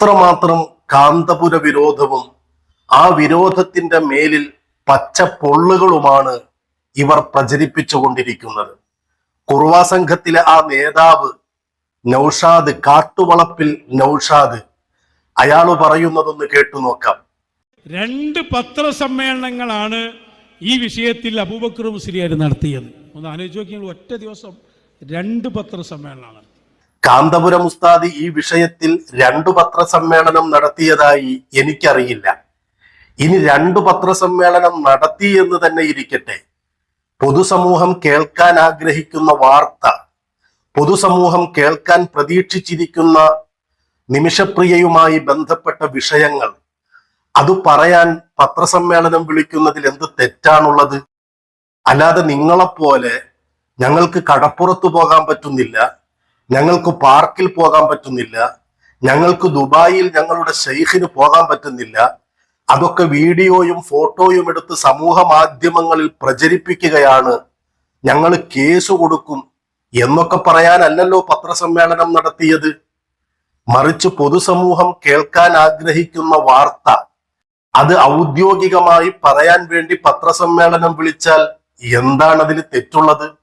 അത്രമാത്രം കാന്തപുര വിരോധവും ആ വിരോധത്തിന്റെ മേലിൽ പച്ച പൊള്ളുകളുമാണ് ഇവർ പ്രചരിപ്പിച്ചുകൊണ്ടിരിക്കുന്നത്. കുറുവാ സംഘത്തിലെ ആ നേതാവ് നൌഷാദ് കാട്ടുവളപ്പിൽ നൌഷാദ്. അയാൾ പറയുന്നതൊന്ന് കേട്ടു നോക്കാം. രണ്ട് പത്രസമ്മേളനങ്ങളാണ് ഈ വിഷയത്തിൽ അബൂബക്കർ മുസ്ലിയാർ നടത്തിയത്. ഒന്ന് ആലോചിച്ച് നോക്കിയാൽ ഒറ്റ ദിവസം രണ്ട് പത്രസമ്മേളനമാണ് കാന്തപുരം ഉസ്താദ് ഈ വിഷയത്തിൽ രണ്ടു പത്രസമ്മേളനം നടത്തിയതായി എനിക്കറിയില്ല. ഇനി രണ്ടു പത്രസമ്മേളനം നടത്തി എന്ന് തന്നെ ഇരിക്കട്ടെ. പൊതുസമൂഹം കേൾക്കാൻ ആഗ്രഹിക്കുന്ന വാർത്ത പൊതുസമൂഹം കേൾക്കാൻ പ്രതീക്ഷിച്ചിരിക്കുന്ന നിമിഷപ്രിയയുമായി ബന്ധപ്പെട്ട വിഷയങ്ങൾ അത് പറയാൻ പത്രസമ്മേളനം വിളിക്കുന്നതിൽ എന്ത് തെറ്റാണുള്ളത്? അല്ലാതെ നിങ്ങളെപ്പോലെ ഞങ്ങൾക്ക് കടപ്പുറത്ത് പോകാൻ പറ്റുന്നില്ല. ഞങ്ങൾക്ക് പാർക്കിൽ പോകാൻ പറ്റുന്നില്ല. ഞങ്ങൾക്ക് ദുബായിൽ ഞങ്ങളുടെ ഷെയ്ഖിന് പോകാൻ പറ്റുന്നില്ല. അതൊക്കെ വീഡിയോയും ഫോട്ടോയും എടുത്ത് സമൂഹ മാധ്യമങ്ങളിൽ പ്രചരിപ്പിക്കുകയാണ്. ഞങ്ങൾ കേസ് കൊടുക്കും എന്നൊക്കെ പറയാനല്ലല്ലോ പത്രസമ്മേളനം നടത്തിയത്. മറിച്ച് പൊതുസമൂഹം കേൾക്കാൻ ആഗ്രഹിക്കുന്ന വാർത്ത. അത് ഔദ്യോഗികമായി പറയാൻ വേണ്ടി പത്രസമ്മേളനം വിളിച്ചാൽ എന്താണ് അതിൽ തെറ്റുള്ളത്?